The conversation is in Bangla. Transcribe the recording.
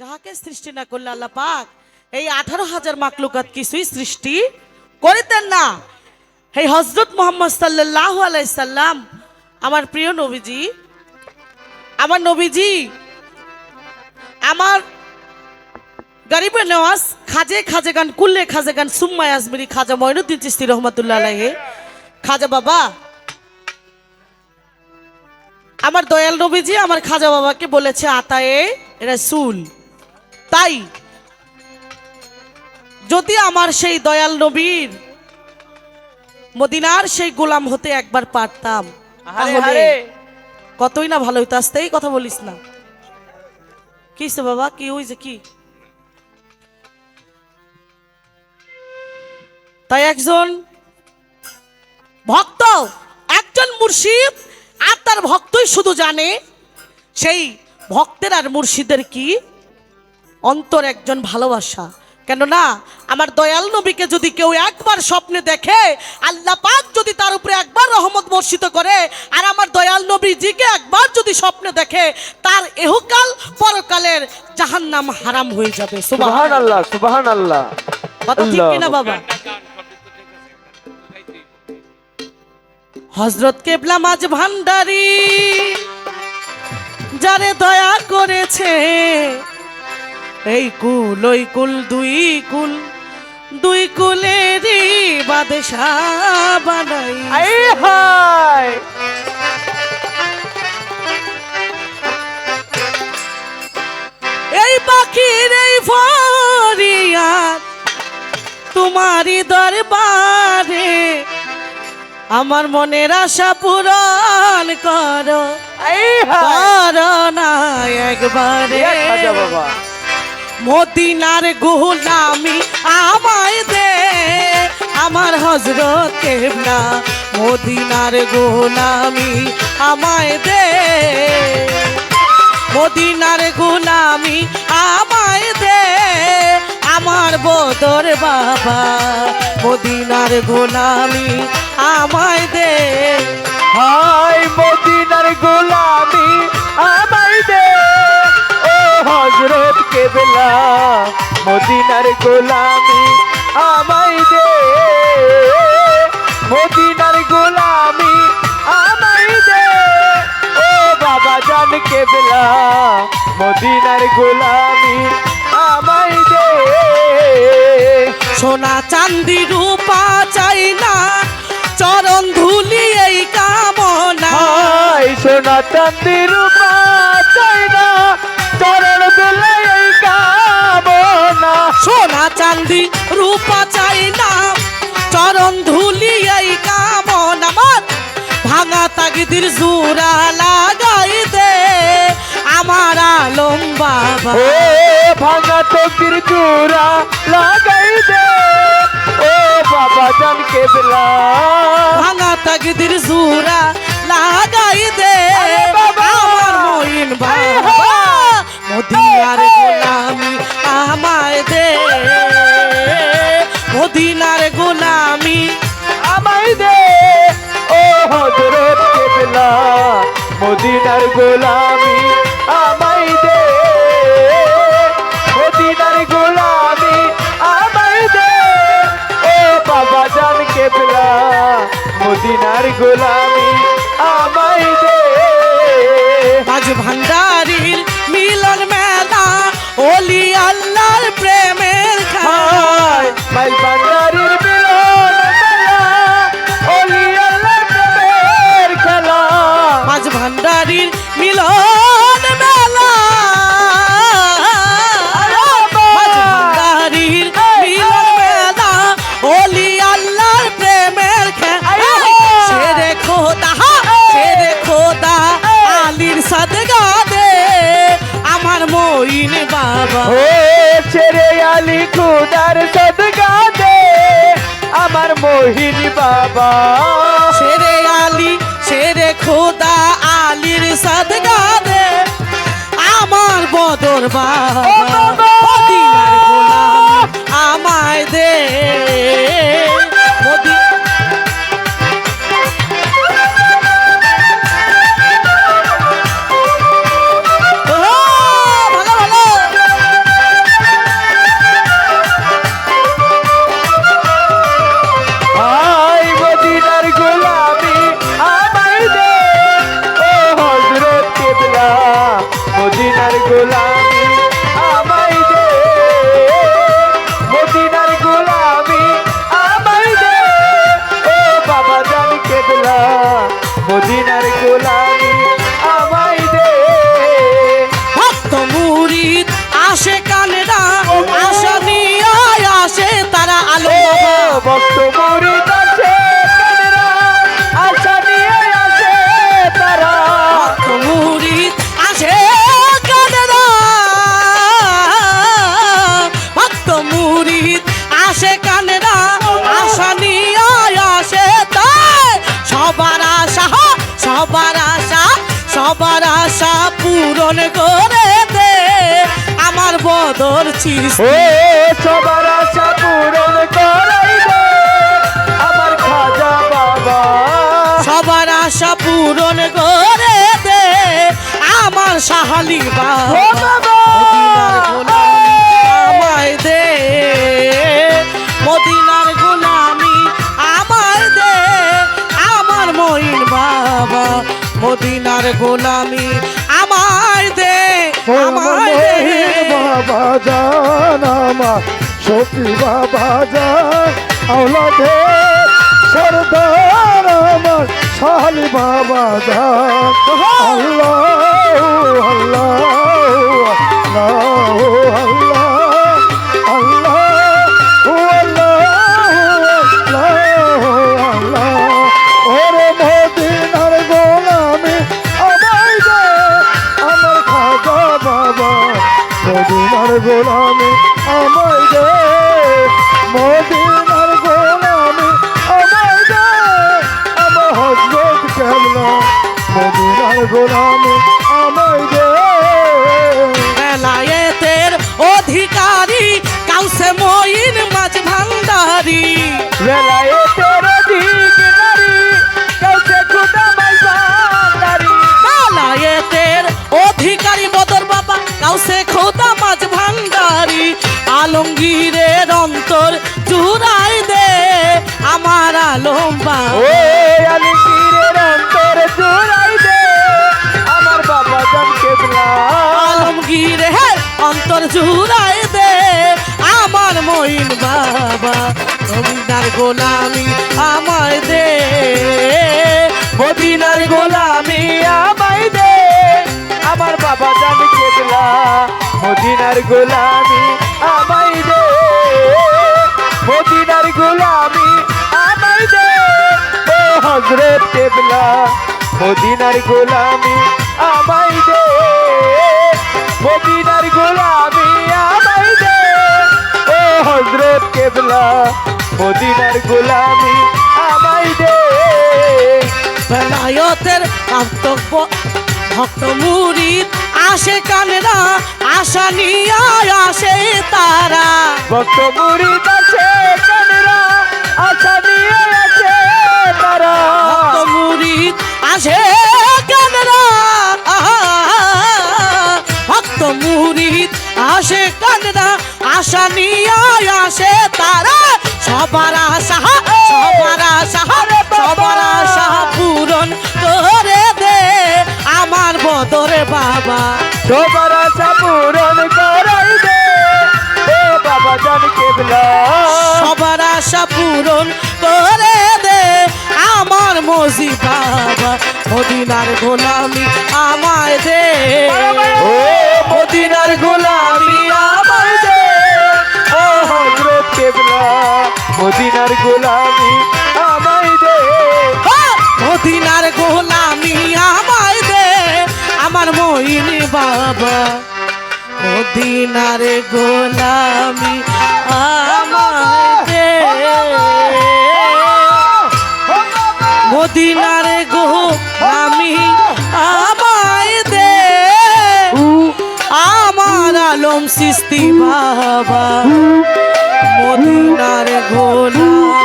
যাহাকে সৃষ্টি না করলে আল্লাহ পাক এই আঠারো হাজার মাকলুকাত কিছুই সৃষ্টি করিতেন না। এই হজরত মোহাম্মদ সাল্লাহ আলাইসাল্লাম আমার প্রিয় নবীজি, আমার নবীজি, আমার গরিবের নেওয়াজ, খাজে খাজে গান, কুল্লে খাজে গান সুম্মায় আজমিরি খাজা ময়নুদ্দিন চিস্তি রহমতুল্লাহ আলাইহে। খাজা বাবা, আমার দয়াল নবীজি, আমার খাজা বাবাকে বলেছে আতায়ে রসুল। তাই যদি আমার সেই দয়াল নবীর মদিনার সেই গোলাম হতে একবার পারতাম তাহলে কতই না ভালো হইতো আসতেই কথা বলিস না। কি বাবা? কি হইছে কি? তাই একজন ভক্ত একজন মুর্শিদ আর তার ভক্তই শুধু জানে সেই ভক্তের আর মুর্শিদের কি? অন্তর একজন ভালোবাসা। কেননা আমার দয়াল নবীকে যদি কেউ একবার স্বপ্নে দেখে আল্লাহ পাক যদি তার উপরে একবার রহমত বর্ষিত করে আর আমার দয়াল নবীজিকে একবার যদি স্বপ্নে দেখে তার এহকাল পরকালের জাহান্নাম হারাম হয়ে যাবে। সুবহান আল্লাহ সুবহান আল্লাহ কথা ঠিক আল্লাহ। কিনা বাবা? হজরত কেবলা মাঝ ভান্ডারি যারে দয়া করেছে এই কুল ওই কুল দুই কুল। দুই কুলেরই বাদশা বানাই। হায়! এই পাখির এই ফরিয়াদ তোমারই দরবারে আমার মনের আশা পূরণ করো। করো না একবারে। বাবা। মদিনার গুলামি আমায় দে, আমার হজরত কেবলা। মদিনার গুলামি আমায় দে, মদিনার গুলামি আমায় দে, আমার বদর বাবা। মদিনার গুলামি আমায় দে। হায় মদিনার গোলামি আমায় দে, ও হযরত কেবলা মদিনার গোলামি আমায় দে। মদিনার গোলামি আমায় দে। ও বাবা জান কেবলা মদিনার গোলামি আমায় দে। সোনা চান্দি রূপা চাই না, চরণ ধুলি এই কামনা। সোনা চান্দি রূপা সোনা চান্দি রূপা চাই না। চরণ ধুলি এই কামনা মত ভাঙা তাগিদির জুরা লাগাই দে। আমার আলম বাবা। ও ভাঙা তকির চূড়া লাগাই দে। ও বাবা জান কেবলা। ভাঙা তাগিদির জুরা লাগাই দে। মদিনার গোলামি আমায় দে। মদিনার গোলামি আমায় দে। ও বাবা জান কেবলা মদিনার গোলামি আমায় দে। আজ ভান্ডারির মিলন মেলা ওলি আল্লাহর প্রেমের খেলা হায় মাইল খুদার সদগা দে আমার মোহিনী বাবা। শেরে আলী শেরে খোদা আলীর সদগা দে। আমার বদর বাবা সবার আশা পূরণ করে দে। আমার বদর চিস সবার আশা পূরণ করে দে। আমার খাজা বাবা। সবার আশা পূরণ করে দে। আমার সাহালি বাবা মদিনার গোলামি আমায় দে আমায় দে। বাবা জান আমার সখী বাবা জান আওলাদে সরদার আমার শালি বাবা জান। আল্লাহ আল্লাহ আল্লাহ। মদিনার আমায় দে বেলায়েতের অধিকারী কাউসে মইন মাঝ ভান্ডারি। বেলায়েতের নারী কাউকে খুদা মাইজারি বেলায়েতের অধিকারী বদর বাবা কাউসে খোদা মাঝ ভান্ডারি। আলমগীরের অন্তর জুড়াই দে আমার আলম ও বাবা আলিগীরের অন্তর জোড়াই আলমগীর, হে, অন্তর জুড়াই দে আমার মইন বাবা। রবীন্দ্রার গোলামি আমায় দে মদিনার গোলামি আমায় দে। আমার বাবা জান কেবলা মদিনার গোলামি আমায় দে। মদিনার গোলামি আমায় দে। ও হজরত কেবলা মদিনার গোলামি আমায় দে মদিনার গোলামি আমায় দে। ও হজরত কেবলা মদিনার গোলামি আমায় দে। বেলায়তের কর্তব্য ভক্ত মুরিদ আসে কানেরা আশা নিয়ে আসে তারা। ভক্ত মুরিদ আছে কানরা আশা নিয়ে আছে তারা। ভক্ত মুরিদ আসে আসে কানেরা আশা নিয়ে আসে তারা। সবার আশা সবার আশা সবার আশা পূরণ করে দে আমার বদরে বাবা। সবার আশা পূরণ করে দে। বাবা, জান কেবলা। মজি বাবা মদিনার গোলামি আমায় দে। ও মদিনার গোলামি আমায় দে। ও হযরত কেবলা মদিনার গোলামি আমায় দে। মদিনার গোলামি আমায় দে। আমার মহিনী বাবা মদিনার গোলামি আমায় সিস্তি বাবা। মদিনার গোলামি